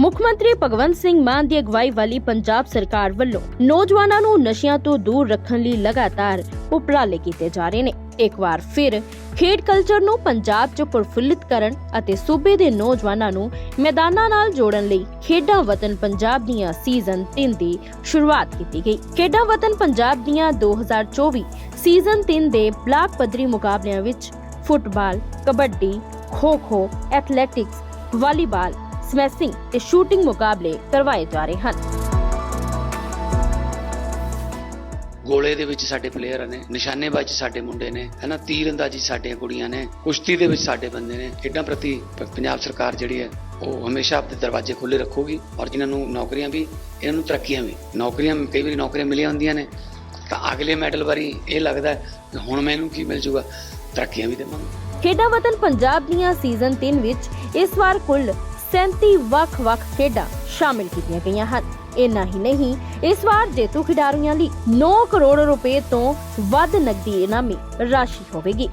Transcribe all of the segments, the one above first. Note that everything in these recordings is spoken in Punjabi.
ਮੁੱਖ ਮੰਤਰੀ ਭਗਵੰਤ ਸਿੰਘ ਮਾਨ ਦੀ ਅਗਵਾਈ ਵਾਲੀ ਪੰਜਾਬ ਸਰਕਾਰ ਵੱਲੋਂ ਨੌਜਵਾਨਾਂ ਨੂੰ ਨਸ਼ਿਆਂ ਤੋਂ ਦੂਰ ਰੱਖਣ ਲਈ ਲਗਾਤਾਰ ਉਪਰਾਲੇ ਕੀਤੇ ਜਾ ਰਹੇ ਨੇ। ਇੱਕ ਵਾਰ ਫਿਰ ਖੇਡ ਕਲਚਰ ਨੂੰ ਪੰਜਾਬ 'ਚ ਪ੍ਰਫੁੱਲਿਤ ਕਰਨ ਅਤੇ ਸੂਬੇ ਦੇ ਨੌਜਵਾਨਾਂ ਨੂੰ ਮੈਦਾਨਾਂ ਨਾਲ ਜੋੜਨ ਲਈ ਖੇਡਾਂ ਵਤਨ ਪੰਜਾਬ ਦੀਆਂ ਸੀਜ਼ਨ 3 ਦੀ ਸ਼ੁਰੂਆਤ ਕੀਤੀ ਗਈ। ਖੇਡਾਂ ਵਤਨ ਪੰਜਾਬ ਦੀਆਂ 2024 ਸੀਜ਼ਨ 3 ਦੇ ਬਲਾਕ ਪੱਧਰੀ ਮੁਕਾਬਲਿਆਂ ਵਿੱਚ football, kabaddi, kho kho athletics volleyball smashing ਤੇ ਸ਼ੂਟਿੰਗ ਮੁਕਾਬਲੇ ਕਰਵਾਏ ਜਾ ਰਹੇ ਹਨ। ਗੋਲੇ ਦੇ ਵਿੱਚ ਸਾਡੇ ਪਲੇਅਰ ਨੇ ਨਿਸ਼ਾਨੇਬਾਜ਼ੀ ਸਾਡੇ ਮੁੰਡੇ ਨੇ ਹਨਾ ਤੀਰ ਅੰਦਾਜ਼ੀ ਸਾਡੀਆਂ ਕੁੜੀਆਂ ਨੇ ਕੁਸ਼ਤੀ ਦੇ ਵਿੱਚ ਸਾਡੇ ਬੰਦੇ ਨੇ ਖੇਡਾਂ ਪ੍ਰਤੀ ਪੰਜਾਬ ਸਰਕਾਰ ਜਿਹੜੀ ਹੈ ਉਹ ਹਮੇਸ਼ਾ ਆਪਣੇ ਦਰਵਾਜ਼ੇ ਖੁੱਲੇ ਰੱਖੂਗੀ ਔਰ ਜਿਨ੍ਹਾਂ ਨੂੰ ਨੌਕਰੀਆਂ ਵੀ ਇਹਨਾਂ ਨੂੰ ਤਰੱਕੀਆਂ ਵੀ ਨੌਕਰੀਆਂ ਕਈ ਵਾਰੀ ਨੌਕਰੀਆਂ ਮਿਲੀਆਂ ਹੁੰਦੀਆਂ ਨੇ ਤਾਂ ਅਗਲੇ ਮੈਡਲ ਵਾਰੀ ਇਹ ਲੱਗਦਾ ਕਿ ਹੁਣ ਮੈਨੂੰ ਕੀ ਮਿਲ ਜੂਗਾ ਤਰੱਕੀਆਂ ਵੀ ਦੇਵਾਂਗੇ। ਖੇਡਾਂ ਵਤਨ ਪੰਜਾਬ ਦੀਆਂ ਸੀਜ਼ਨ 3 ਵਿੱਚ ਇਸ ਵਾਰ ਕੁੱਲ 37 ਵੱਖ-ਵੱਖ ਖੇਡਾਂ ਸ਼ਾਮਿਲ ਕੀਤੀਆਂ ਗਈਆਂ ਹਨ। ਇੰਨਾ ਹੀ ਨਹੀਂ, ਇਸ ਵਾਰ ਜੇਤੂ ਖਿਡਾਰੀਆਂ ਲਈ 9 ਕਰੋੜ ਰੁਪਏ ਤੋਂ ਵੱਧ ਨਕਦੀ ਇਨਾਮੀ ਰਾਸ਼ੀ ਹੋਵੇਗੀ।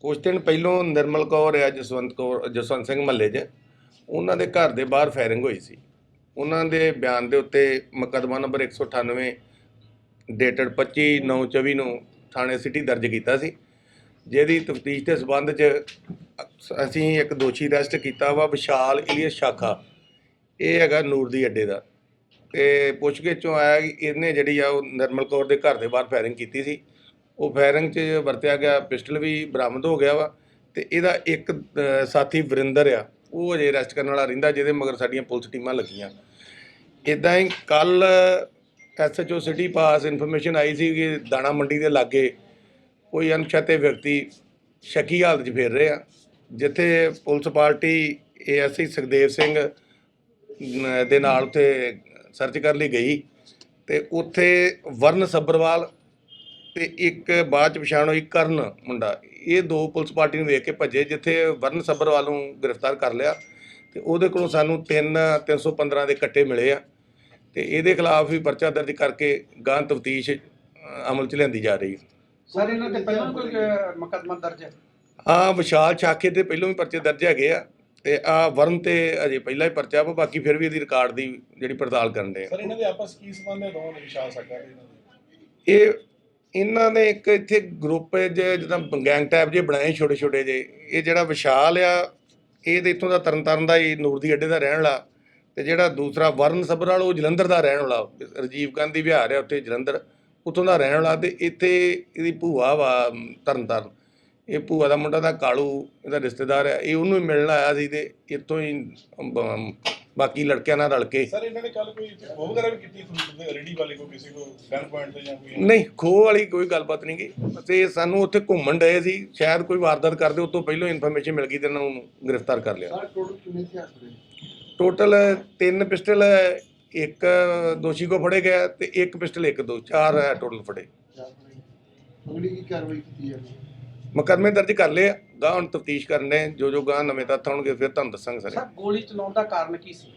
ਕੁਝ ਦਿਨ ਪਹਿਲੋਂ ਨਿਰਮਲ ਕੌਰ ਆ ਜਸਵੰਤ ਕੌਰ, ਜਸਵੰਤ ਸਿੰਘ ਮਹੱਲੇ 'ਚ, ਉਹਨਾਂ ਦੇ ਘਰ ਦੇ ਬਾਹਰ ਫਾਇਰਿੰਗ ਹੋਈ ਸੀ। ਉਹਨਾਂ ਦੇ ਬਿਆਨ ਦੇ ਉੱਤੇ ਮੁਕੱਦਮਾ ਨੰਬਰ 198 ਡੇਟਡ 25/9/24 ਨੂੰ ਥਾਣੇ ਸਿਟੀ ਦਰਜ ਕੀਤਾ ਸੀ। ਜਿਹਦੀ ਤਫਤੀਸ਼ ਦੇ ਸਬੰਧ 'ਚ ਅਸੀਂ ਇੱਕ ਦੋਸ਼ੀ ਅਰੈਸਟ ਕੀਤਾ ਵਾ, ਵਿਸ਼ਾਲ ਇਲੀਅਸ ਸ਼ਾਖਾ। ਇਹ ਹੈਗਾ ਨੂਰ ਦੀ ਅੱਡੇ ਦਾ। ਤੇ ਪੁੱਛਗਿੱਛ ਚੋਂ ਆਇਆ ਕਿ ਇਹਨੇ ਜਿਹੜੀ ਆ ਉਹ ਨਿਰਮਲ ਕੌਰ ਦੇ ਘਰ ਦੇ ਬਾਹਰ ਫਾਇਰਿੰਗ ਕੀਤੀ ਸੀ। ਉਹ ਫਾਇਰਿੰਗ 'ਚ ਵਰਤਿਆ ਗਿਆ, ਪਿਸਟਲ ਵੀ ਬਰਾਮਦ ਹੋ ਗਿਆ ਵਾ। ਤੇ ਇਹਦਾ ਇੱਕ ਸਾਥੀ ਵਰਿੰਦਰ ਆ। ਉਹ ਅਜੇ ਅਰੈਸਟ ਕਰਨ ਵਾਲਾ ਰਹਿੰਦਾ ਜਿਹਦੇ ਮਗਰ ਸਾਡੀਆਂ ਪੁਲਿਸ ਟੀਮਾਂ ਲੱਗੀਆਂ। ਇਦਾਂ ਹੀ ਕੱਲ ਐਸਐਚਓ ਸਿਟੀ ਪਾਸ ਇਨਫੋਰਮੇਸ਼ਨ ਆਈ ਸੀ ਕਿ ਦਾਣਾ ਮੰਡੀ ਦੇ ਲਾਗੇ ਕੋਈ ਅਣਪਛਾਤੇ ਵਿਅਕਤੀ ਸ਼ੱਕੀ ਹਾਲਤ 'ਚ ਫਿਰ ਰਹੇ। ਆ ਜਿੱਥੇ police party ASI Sukhdev Singh ਦੇ ਨਾਲ ਉੱਥੇ ਸਰਚ ਕਰਨ ਲਈ ਗਈ ਤੇ ਉੱਥੇ ਵਰਨ ਸੱਬਰਵਾਲ ਤੇ ਇੱਕ ਬਾਅਦ ਚ ਪਛਾਣ ਹੋਈ ਕਰਨ ਮੁੰਡਾ ਇਹ ਦੋ ਪੁਲਿਸ ਪਾਰਟੀ ਨੂੰ ਵੇਖ ਕੇ ਭੱਜੇ ਜਿੱਥੇ ਵਰਨ ਸੱਬਰਵਾਲ ਨੂੰ ਗ੍ਰਿਫਤਾਰ ਕਰ ਲਿਆ ਤੇ ਉਹਦੇ ਕੋਲੋਂ ਸਾਨੂੰ 3 315 ਦੇ ਕੱਟੇ ਮਿਲੇ ਆ ਤੇ ਇਹਦੇ ਖਿਲਾਫ ਵੀ ਪਰਚਾ ਦਰਜ ਕਰਕੇ ਗਾਂ ਤਫਤੀਸ਼ ਅਮਲ ਚ ਲਿਆਂਦੀ ਜਾ ਰਹੀ ਸਰ ਇਹਨਾਂ ਤੇ ਪਹਿਲਾਂ ਕੋਈ ਮੁਕੱਦਮਾ ਦਰਜ ਹੈ? ਹਾਂ ਵਿਸ਼ਾਲ ਛਾਕੇ ਤੇ ਪਹਿਲੋਂ ਵੀ ਪਰਚੇ ਦਰਜ ਹੈਗੇ ਆ ਤੇ ਆ ਵਰਨ ਤੇ ਅਜੇ ਪਹਿਲਾਂ ਹੀ ਪਰਚਾ ਵਾ ਬਾਕੀ ਫਿਰ ਵੀ ਇਹਦੀ ਰਿਕਾਰਡ ਦੀ ਜਿਹੜੀ ਪੜਤਾਲ ਕਰਨ ਦੇ ਆ। ਸਰ ਇਹਨਾਂ ਦੇ ਆਪਸ ਕੀ ਸੰਬੰਧ ਹੈ? ਦੋਵਾਂ ਦੇ ਵਿਸ਼ਾਲ ਸਕਦਾ ਦੇ ਇਹਨਾਂ ਦੇ? ਇਹ ਇਹਨਾਂ ਨੇ ਇੱਕ ਇੱਥੇ ਗਰੁੱਪ ਜੇ ਜਿੱਦਾਂ ਗੈਂਗ ਟਾਈਪ ਜੇ ਬਣਾਏ ਛੋਟੇ ਛੋਟੇ ਜੇ ਇਹ ਜਿਹੜਾ ਵਿਸ਼ਾਲ ਆ, ਇਹ ਤੇ ਇੱਥੋਂ ਦਾ ਤਰਨਤਾਰਨ ਦਾ ਹੀ ਨੂਰ ਦੀ ਅੱਡੇ ਦਾ ਰਹਿਣ ਵਾਲਾ। ਤੇ ਜਿਹੜਾ ਦੂਸਰਾ ਵਰਨ ਸਬਰਾਲ ਉਹ ਜਲੰਧਰ ਦਾ ਰਹਿਣ ਵਾਲਾ। ਰਜੀਵ ਗਾਂਧੀ ਵਿਹਾਰ ਆ ਉੱਥੇ ਜਲੰਧਰ, ਉੱਥੋਂ ਦਾ ਰਹਿਣ ਵਾਲਾ ਤੇ ਇੱਥੇ ਇਹਦੀ ਭੂਆ ਵਾ ਤਰਨਤਾਰਨ। ਇਹ ਭੂਆ ਦਾ ਮੁੰਡਾ ਦਾ ਕਾਲੂ, ਇਹਦਾ ਰਿਸ਼ਤੇਦਾਰ ਆ। ਇਹ ਉਹਨੂੰ ਮਿਲਣ ਆਇਆ ਸੀ ਤੇ ਇੱਥੋਂ ਹੀ ਬਾਕੀ ਲੜਕਿਆਂ ਨਾਲ ਰਲ ਕੇ। ਸਰ ਇਹਨਾਂ ਨੇ ਕੱਲ ਕੋਈ ਉਹ ਵਗੈਰਾ ਵੀ ਕੀਤੀ ਫਰੂਟ ਦੇ ਰੇੜੀ ਵਾਲੇ ਕੋ ਕਿਸੇ ਕੋ ਗਨ ਪੁਆਇੰਟ ਤੇ ਜਾਂ ਕੋਈ ਨਹੀਂ ਖੋਹ ਵਾਲੀ ਕੋਈ ਗੱਲਬਾਤ ਨਹੀਂ ਗੀ ਤੇ ਸਾਨੂੰ ਉੱਥੇ ਘੁੰਮਣ ਡਏ ਸੀ। ਸ਼ਾਇਦ ਕੋਈ ਵਾਰਦਾਤ ਕਰਦੇ ਉਸ ਤੋਂ ਪਹਿਲਾਂ ਇਨਫੋਰਮੇਸ਼ਨ ਮਿਲ ਗਈ ਤੇ ਇਹਨਾਂ ਨੂੰ ਗ੍ਰਿਫਤਾਰ ਕਰ ਲਿਆ। ਸਰ ਟੋਟਲ ਕਿੰਨੇ ਹਥਿਆਰ ਫੜੇ? ਟੋਟਲ ਤਿੰਨ ਪਿਸਟਲ ਇੱਕ ਦੋਸ਼ੀ ਕੋ ਫੜੇ ਗਿਆ ਤੇ ਇੱਕ ਪਿਸਟਲ ਇੱਕ ਦੋ ਚਾਰ ਹੈ ਟੋਟਲ ਫੜੇ। ਅਗਲੀ ਕੀ ਕਾਰਵਾਈ ਕੀਤੀ ਜਾਵੇ? ਮੁਕੱਦਮੇ ਦਰਜ ਕਰ ਲਏ ਆ। ਗਾਂ ਹੁਣ ਤਫਤੀਸ਼ ਕਰਨੇ ਜੋ ਜੋ ਗਾਂ ਨਵੇਂ ਤੱਥ ਆਉਣਗੇ ਫਿਰ ਤੁਹਾਨੂੰ ਦੱਸਾਂਗੇ ਸਾਰੇ। ਸਰ ਗੋਲੀ ਚਲਾਉਣ ਦਾ ਕਾਰਨ ਕੀ ਸੀ?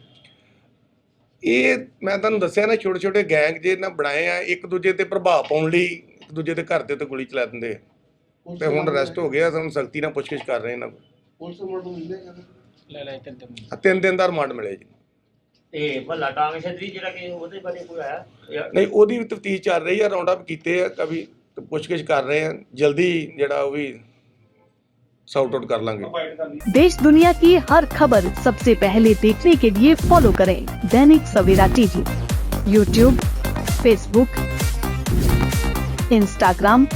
ਇਹ ਮੈਂ ਤੁਹਾਨੂੰ ਦੱਸਿਆ ਨਾ ਛੋਟੇ ਛੋਟੇ ਗੈਂਗ ਜੇ ਨਾ ਬਣਾਏ ਆ ਇੱਕ ਦੂਜੇ ਤੇ ਪ੍ਰਭਾਵ ਪਾਉਣ ਲਈ ਇੱਕ ਦੂਜੇ ਦੇ ਘਰ ਦੇ ਉੱਤੇ ਗੋਲੀ ਚਲਾ ਦਿੰਦੇ ਆ। ਤੇ ਹੁਣ ਅਰੈਸਟ ਹੋ ਗਿਆ ਸਾਨੂੰ ਸਖਤੀ ਨਾਲ ਪੁੱਛਗਿੱਛ ਕਰ ਰਹੇ ਇਹਨਾਂ ਕੋਲ। ਪੁਲਿਸ ਨੂੰ ਮਰਦ ਮਿਲਦੇ ਕਹਿੰਦੇ ਲੈ ਲੈ ਤਿੰਨ ਤਿੰਨ ਆ ਤਿੰਨ ਦਿਨ ਦਾ ਰਿਮਾਂਡ ਮਿਲੇ ਜੀ। ਤੇ ਭੱਲਾ ਟਾਂਗ ਛਤਰੀ ਜਿਹੜਾ ਕਿ ਉਹਦੇ ਬਾਰੇ ਕੋਈ ਆਇਆ? ਜਾਂ- ਨਹੀਂ ਉਹਦੀ ਵੀ ਤਫਤੀਸ਼ ਚੱਲ ਰਹੀ ਆ ਰਾਉਂਡ ਅਪ ਕੀਤੇ ਆ तो पूछगिछ कर रहे हैं, जल्दी जरा भी साउट आउट कर लेंगे देश दुनिया की हर खबर सबसे पहले देखने के लिए फॉलो करें Dainik Savera TV YouTube Facebook Instagram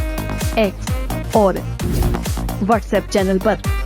X और व्हाट्सएप चैनल पर।